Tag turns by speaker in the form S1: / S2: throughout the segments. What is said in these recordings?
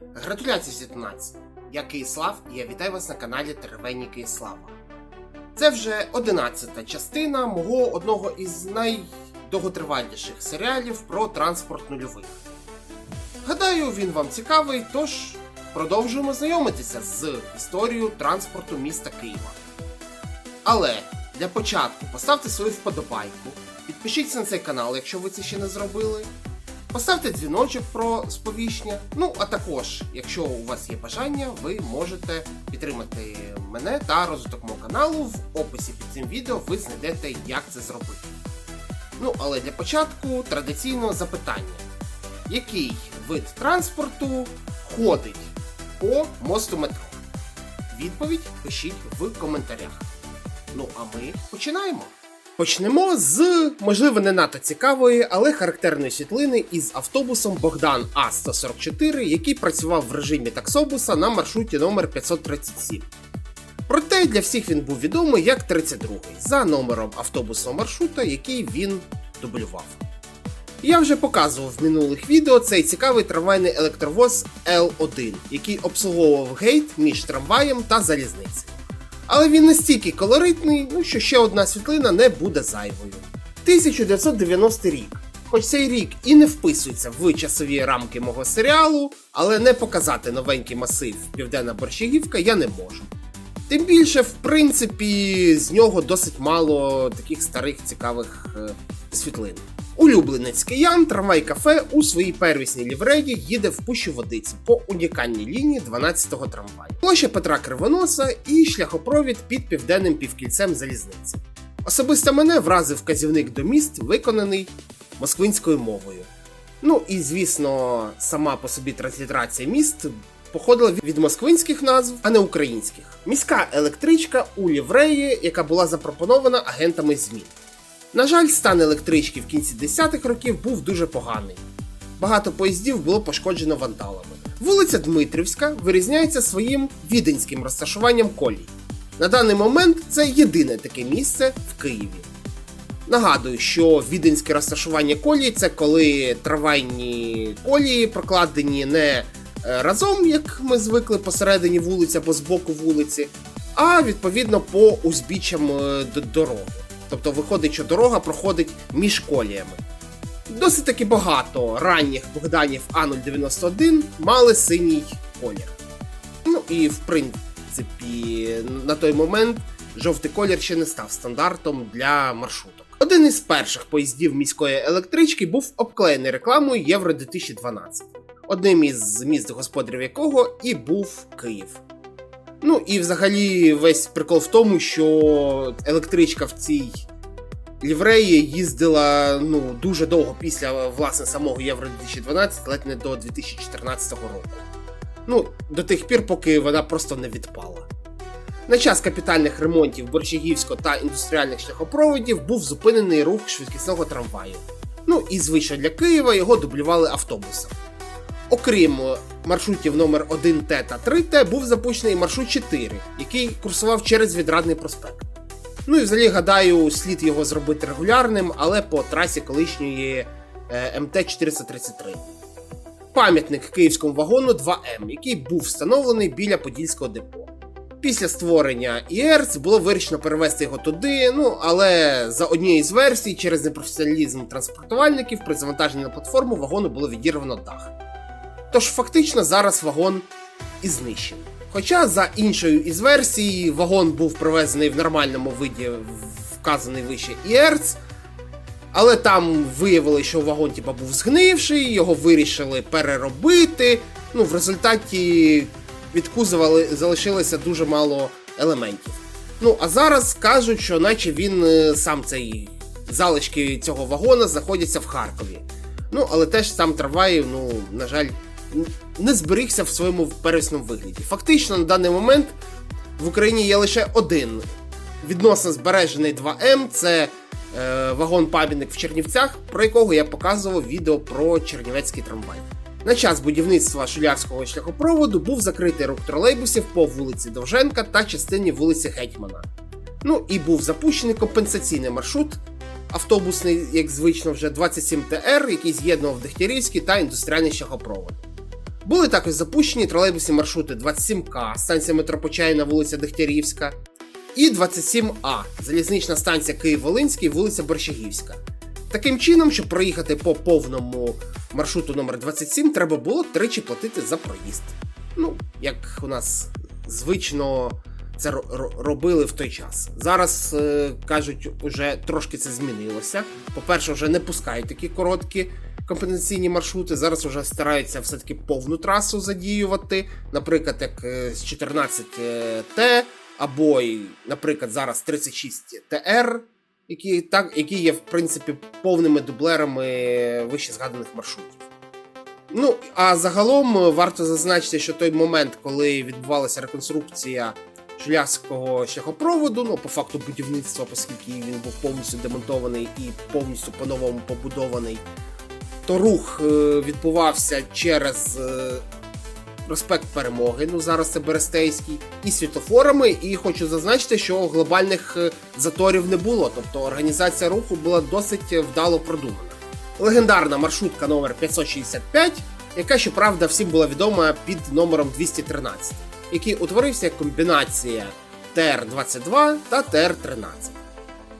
S1: Гратуляції з 12. Я Киїслав і я вітаю вас на каналі Тервені Киїслава. Це вже 11 частина мого одного із найдовготриваліших серіалів про транспорт нульових. Гадаю, він вам цікавий, тож продовжуємо знайомитися з історією транспорту міста Києва. Але для початку поставте свою вподобайку, підпишіться на цей канал, якщо ви це ще не зробили. Поставте дзвіночок про сповіщення. Ну, а також, якщо у вас є бажання, ви можете підтримати мене та розвиток мого каналу. В описі під цим відео ви знайдете, як це зробити. Ну, але для початку традиційно запитання: який вид транспорту ходить по мосту метро? Відповідь пишіть в коментарях. Ну а ми починаємо. Почнемо з, можливо, не надто цікавої, але характерної світлини із автобусом Богдан А144, який працював в режимі таксобуса на маршруті номер 537. Проте для всіх він був відомий як 32-й за номером автобусного маршрута, який він дублював. Я вже показував в минулих відео цей цікавий трамвайний електровоз L1, який обслуговував гейт між трамваєм та залізницею. Але він настільки колоритний, ну що ще одна світлина не буде зайвою. 1990 рік. Хоч цей рік і не вписується в часові рамки мого серіалу, але не показати новенький масив Південна Борщагівка я не можу. Тим більше, в принципі, з нього досить мало таких старих цікавих е, світлин. Улюбленець киян трамвай кафе у своїй первісній лівреї їде в пущу водиці по унікальній лінії 12-го трамваю. Площа Петра Кривоноса і шляхопровід під південним півкільцем залізниці. Особисто мене вразив вказівник до міст, виконаний москвинською мовою. Ну і звісно, сама по собі транслітерація міст походила від москвинських назв, а не українських. Міська електричка у лівреї, яка була запропонована агентами ЗМІ. На жаль, стан електрички в кінці 10-х років був дуже поганий. Багато поїздів було пошкоджено вандалами. Вулиця Дмитрівська вирізняється своїм віденським розташуванням колій. На даний момент це єдине таке місце в Києві. Нагадую, що віденське розташування колій це коли трамвайні колії прокладені не е, разом, як ми звикли посередині вулиці або з боку вулиці, а відповідно по узбіччям е, дороги. Тобто виходить, що дорога проходить між коліями. Досить таки багато ранніх Богданів А091 мали синій колір. Ну і в принципі, на той момент жовтий колір ще не став стандартом для маршруток. Один із перших поїздів міської електрички був обклеєний рекламою Євро 2012, одним із міст господарів якого і був Київ. Ну і взагалі весь прикол в тому, що електричка в цій лівреї їздила ну, дуже довго після власне самого Євро 2012, ледь не до 2014 року. Ну, до тих пір, поки вона просто не відпала. На час капітальних ремонтів Борщагівського та індустріальних шляхопроводів був зупинений рух швидкісного трамваю. Ну і звично для Києва його дублювали автобусом. Окрім маршрутів номер 1Т та 3Т, був запущений маршрут 4, який курсував через відрадний проспект. Ну і взагалі гадаю, слід його зробити регулярним, але по трасі колишньої е, МТ-433. Пам'ятник київському вагону 2М, який був встановлений біля Подільського депо. Після створення ІЕРЦ було вирішено перевести його туди, ну але за однією з версій, через непрофесіоналізм транспортувальників при завантаженні на платформу вагону було відірвано дах. Тож фактично зараз вагон і знищений. Хоча за іншою із версій, вагон був привезений в нормальному виді, вказаний вище ІЕРЦ, але там виявили, що вагон типа, був згнивший, його вирішили переробити. Ну, в результаті від кузова залишилося дуже мало елементів. Ну, а зараз кажуть, що наче він е, сам цей залишки цього вагона знаходяться в Харкові. Ну, але теж сам трамвай, ну, на жаль, не зберігся в своєму первісному вигляді. Фактично, на даний момент в Україні є лише один відносно збережений 2М це е, вагон-пам'ятник в Чернівцях, про якого я показував відео про Чернівецький трамвай. На час будівництва шулярського шляхопроводу був закритий рух тролейбусів по вулиці Довженка та частині вулиці Гетьмана. Ну і був запущений компенсаційний маршрут автобусний, як звично, вже 27 ТР, який з'єднував Дегтярівський та індустріальний шляхопровод. Були також запущені тролейбусні маршрути 27К, станція метро Почайна, вулиця Дегтярівська, і 27А, залізнична станція Київ-Волинський, вулиця Борщагівська. Таким чином, щоб проїхати по повному маршруту номер 27, треба було тричі платити за проїзд. Ну, як у нас звично це ро- ро- робили в той час. Зараз е, кажуть, уже трошки це змінилося. По-перше, вже не пускають такі короткі компенсаційні маршрути. Зараз вже стараються все-таки повну трасу задіювати. Наприклад, як е, з 14 Т, або, наприклад, зараз 36 ТР, які, так, які є, в принципі, повними дублерами вище згаданих маршрутів. Ну, а загалом е, варто зазначити, що той момент, коли відбувалася реконструкція Жилявського шляхопроводу, ну, по факту будівництва, оскільки він був повністю демонтований і повністю по-новому побудований, то рух е, відбувався через е, проспект Перемоги, ну зараз це Берестейський, і світлофорами. І хочу зазначити, що глобальних е, заторів не було, тобто організація руху була досить вдало продумана. Легендарна маршрутка номер 565, яка, щоправда, всім була відома під номером 213, який утворився як комбінація ТР-22 та ТР-13.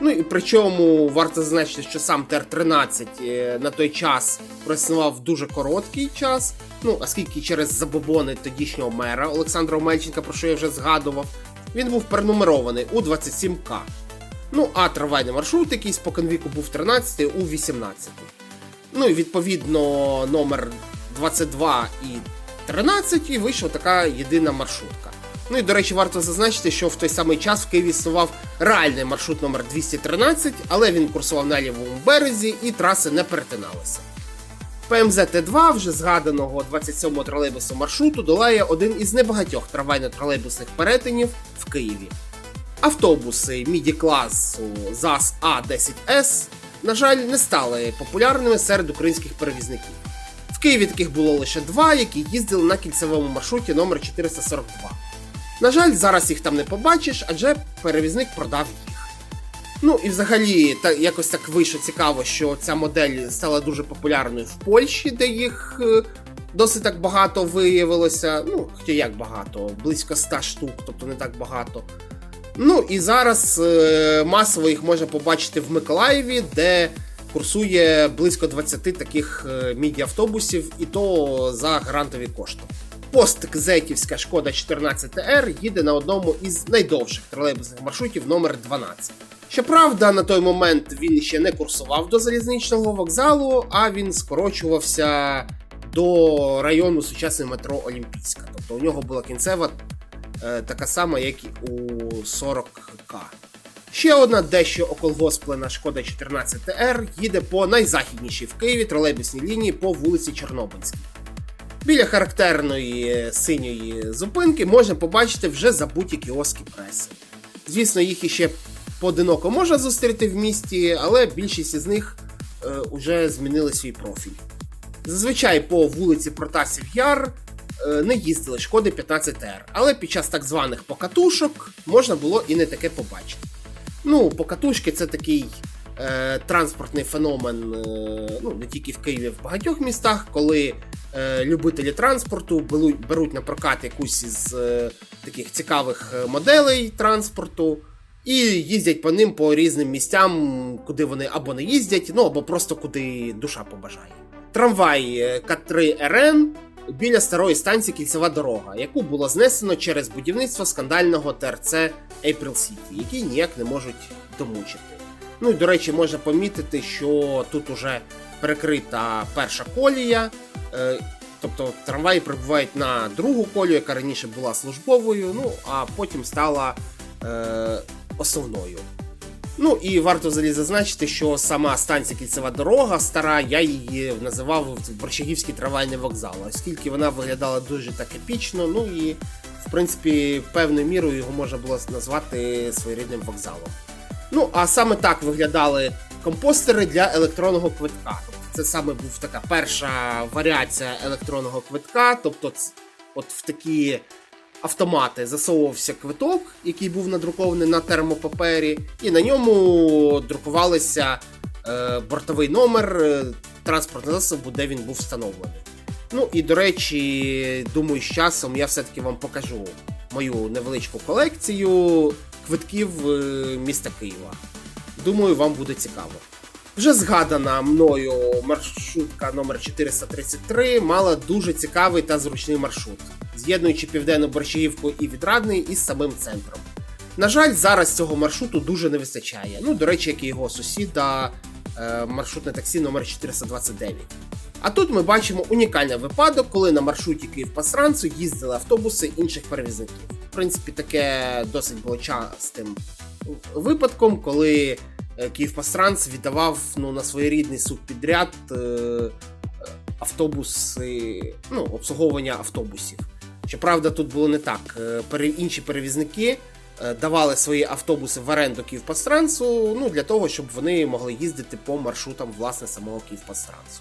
S1: Ну і причому варто зазначити, що сам ТР-13 е, на той час проіснував дуже короткий час. Ну, оскільки через забобони тодішнього мера Олександра Омельченка, про що я вже згадував, він був перенумерований у 27К. Ну, а трамвайний маршрут, який споконвіку був 13 у 18. Ну і відповідно номер 22 і 13 і вийшла така єдина маршрутка. Ну і до речі, варто зазначити, що в той самий час в Києві існував реальний маршрут номер 213, але він курсував на лівому березі і траси не перетиналися. ПМЗ Т2 вже згаданого 27-го тролейбусу маршруту долає один із небагатьох трамвайно-тролейбусних перетинів в Києві. Автобуси міді класу ЗАЗ А10С, на жаль, не стали популярними серед українських перевізників. В Києві таких було лише два, які їздили на кільцевому маршруті номер 442. На жаль, зараз їх там не побачиш, адже перевізник продав їх. Ну і взагалі, та якось так вийшло цікаво, що ця модель стала дуже популярною в Польщі, де їх е, досить так багато виявилося. Ну, хоча як багато, близько 100 штук, тобто не так багато. Ну і зараз е, масово їх можна побачити в Миколаєві, де курсує близько 20 таких е, міді-автобусів, і то за грантові кошти. Посткзетівська шкода 14ТР їде на одному із найдовших тролейбусних маршрутів номер 12. Щоправда, на той момент він ще не курсував до залізничного вокзалу, а він скорочувався до району сучасне метро Олімпійська. Тобто у нього була кінцева е, така сама, як і у 40К. Ще одна дещо околгосплена шкода 14ТР їде по найзахіднішій в Києві тролейбусній лінії по вулиці Чорнобильській. Біля характерної синьої зупинки можна побачити вже забуті кіоски преси. Звісно, їх іще поодиноко можна зустріти в місті, але більшість із них е, уже змінили свій профіль. Зазвичай по вулиці Протасів Яр е, не їздили шкоди 15ТР, але під час так званих покатушок можна було і не таке побачити. Ну, покатушки це такий е, транспортний феномен, е, ну не тільки в Києві, в багатьох містах, коли е, любителі транспорту беруть, на прокат якусь із е, таких цікавих е, моделей транспорту і їздять по ним по різним місцям, куди вони або не їздять, ну або просто куди душа побажає. Трамвай е, К3РН біля старої станції Кільцева дорога, яку було знесено через будівництво скандального ТРЦ April City, які ніяк не можуть домучити. Ну і до речі, можна помітити, що тут уже перекрита перша колія, е, тобто трамваї прибувають на другу колію, яка раніше була службовою, ну а потім стала е, основною. Ну і варто взагалі зазначити, що сама станція кільцева дорога стара, я її називав Борщагівський трамвайний вокзал, оскільки вона виглядала дуже так епічно. Ну і в принципі певною мірою його можна було назвати своєрідним вокзалом. Ну а саме так виглядали компостери для електронного квитка. Це саме був така перша варіація електронного квитка, тобто от в такі автомати засовувався квиток, який був надрукований на термопапері, і на ньому друкувалися е, бортовий номер е, транспортного засобу, де він був встановлений. Ну і до речі, думаю, з часом я все-таки вам покажу мою невеличку колекцію квитків е, міста Києва. Думаю, вам буде цікаво. Вже згадана мною маршрутка номер 433 мала дуже цікавий та зручний маршрут, з'єднуючи південну Борщагівку і Відрадний із самим центром. На жаль, зараз цього маршруту дуже не вистачає. Ну, до речі, як і його сусіда, е, маршрутне таксі номер 429. А тут ми бачимо унікальний випадок, коли на маршруті Київ-Пасранцу їздили автобуси інших перевізників. В принципі, таке досить було частим випадком, коли Київпастранс віддавав ну, на своєрідний субпідряд е, автобуси, ну, обслуговування автобусів. Щоправда, тут було не так. Е, Інші перевізники е, давали свої автобуси в оренду Київпастрансу, ну, для того, щоб вони могли їздити по маршрутам власне самого Київпастрансу.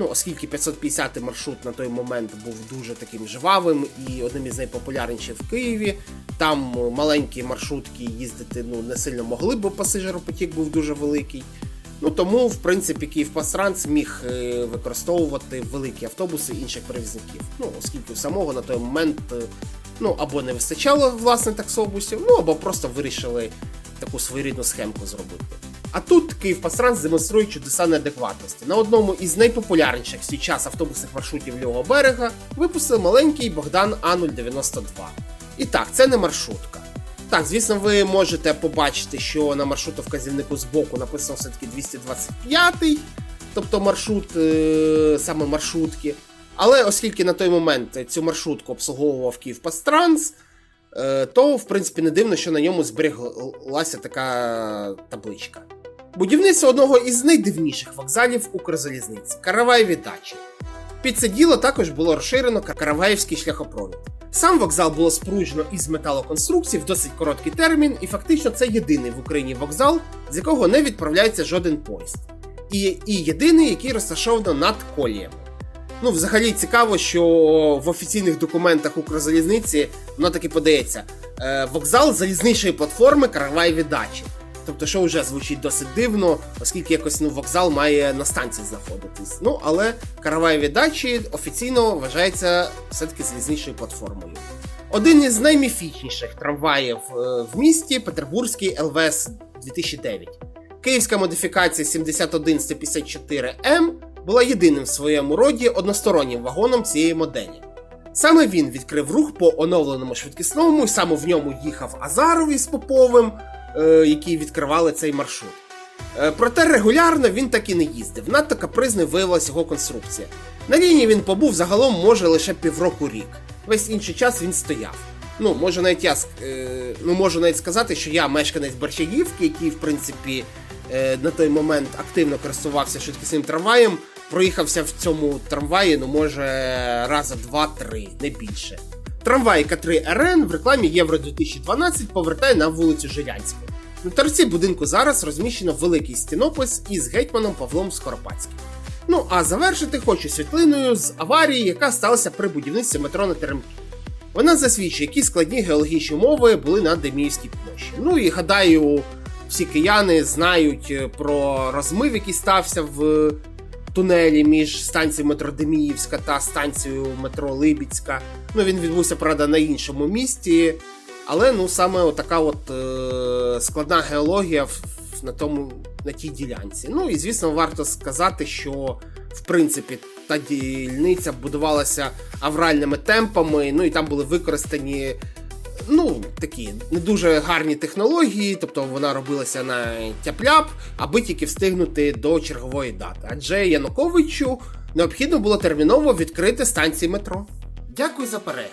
S1: Ну, оскільки 550 маршрут на той момент був дуже таким жвавим і одним із найпопулярніших в Києві. Там маленькі маршрутки їздити ну, не сильно могли, бо пасажиропотік був дуже великий. Ну тому, в принципі, Київпастранс міг е, використовувати великі автобуси інших перевізників. Ну, оскільки самого на той момент е, ну, або не вистачало власне таксобусів, ну або просто вирішили таку своєрідну схемку зробити. А тут Київпастранс демонструє чудеса неадекватності. На одному із найпопулярніших свій час автобусних маршрутів лівого берега випустили маленький Богдан А092. І так, це не маршрутка. Так, звісно, ви можете побачити, що на маршруту вказівнику збоку написано все-таки 225, тобто маршрут е, саме маршрутки. Але оскільки на той момент цю маршрутку обслуговував Київпастранс, е, то в принципі не дивно, що на ньому збереглася така табличка. Будівництво одного із найдивніших вокзалів Укрзалізниці Караваєві дачі. Під це діло також було розширено Караваївський шляхопровід. Сам вокзал було споруджено із металоконструкцій в досить короткий термін, і фактично це єдиний в Україні вокзал, з якого не відправляється жоден поїзд. І, і єдиний, який розташовано над коліями. Ну, взагалі цікаво, що в офіційних документах Укрзалізниці воно таки подається е, вокзал залізничої платформи Караваєві дачі. Тобто, що вже звучить досить дивно, оскільки якось ну, вокзал має на станції знаходитись. Ну, але Караваєві дачі офіційно вважається все-таки залізничною платформою. Один із найміфічніших трамваїв е, в місті Петербурзький ЛВС 2009. Київська модифікація 71154М була єдиним в своєму роді одностороннім вагоном цієї моделі. Саме він відкрив рух по оновленому швидкісному, і саме в ньому їхав Азаров із Поповим, е, які відкривали цей маршрут. Е, Проте регулярно він так і не їздив. Надто капризною виявилася його конструкція. На лінії він побув загалом може лише півроку рік. Весь інший час він стояв. Ну, можу навіть я е, ну, можу навіть сказати, що я мешканець Борщагівки, який, в принципі, на той момент активно користувався швидкісним трамваєм, проїхався в цьому трамваї, ну, може, раза два-три, не більше. Трамвай К3 РН в рекламі Євро 2012 повертає на вулицю Жилянську. На торці будинку зараз розміщено великий стінопис із гетьманом Павлом Скоропадським. Ну а завершити хочу світлиною з аварії, яка сталася при будівництві метро на Теремки. Вона засвідчує, які складні геологічні умови були на Деміївській площі. Ну і гадаю, всі кияни знають е, про розмив, який стався в тунелі між станцією метро Деміївська та станцією метро Либіцька. Ну він відбувся, правда, на іншому місті. Але ну саме така от е, складна геологія на тому на тій ділянці. Ну і звісно, варто сказати, що в принципі та дільниця будувалася авральними темпами. Ну і там були використані ну такі не дуже гарні технології, тобто вона робилася на тяп-ляп, аби тільки встигнути до чергової дати. Адже Януковичу необхідно було терміново відкрити станції метро. Дякую за перегляд.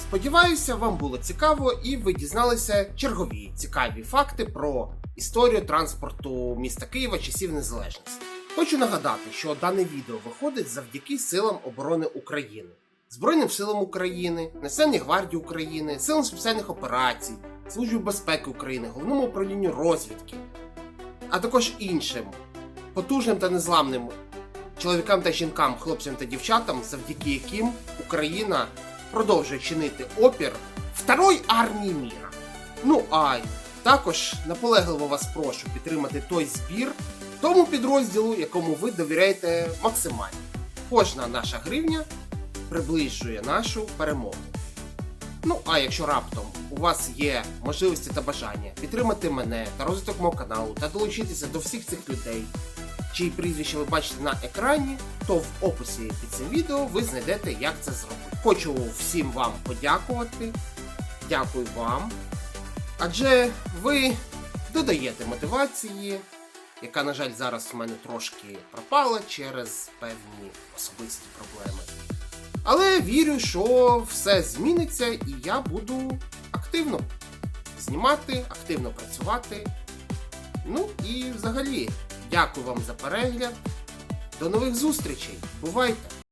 S1: Сподіваюся, вам було цікаво і ви дізналися чергові цікаві факти про історію транспорту міста Києва часів незалежності. Хочу нагадати, що дане відео виходить завдяки силам оборони України, Збройним силам України, Національній гвардії України, силам спеціальних операцій, Службі безпеки України, головному управлінню розвідки, а також іншим потужним та незламним чоловікам та жінкам, хлопцям та дівчатам, завдяки яким Україна продовжує чинити опір Второй армії міра. Ну а також наполегливо вас прошу підтримати той збір тому підрозділу, якому ви довіряєте максимально. Кожна наша гривня приближує нашу перемогу. Ну, а якщо раптом у вас є можливості та бажання підтримати мене та розвиток мого каналу та долучитися до всіх цих людей, чиї прізвища ви бачите на екрані, то в описі під цим відео ви знайдете, як це зробити. Хочу всім вам подякувати. Дякую вам. Адже ви додаєте мотивації, яка, на жаль, зараз у мене трошки пропала через певні особисті проблеми. Але вірю, що все зміниться і я буду активно знімати, активно працювати. Ну і взагалі, дякую вам за перегляд. До нових зустрічей. Бувайте!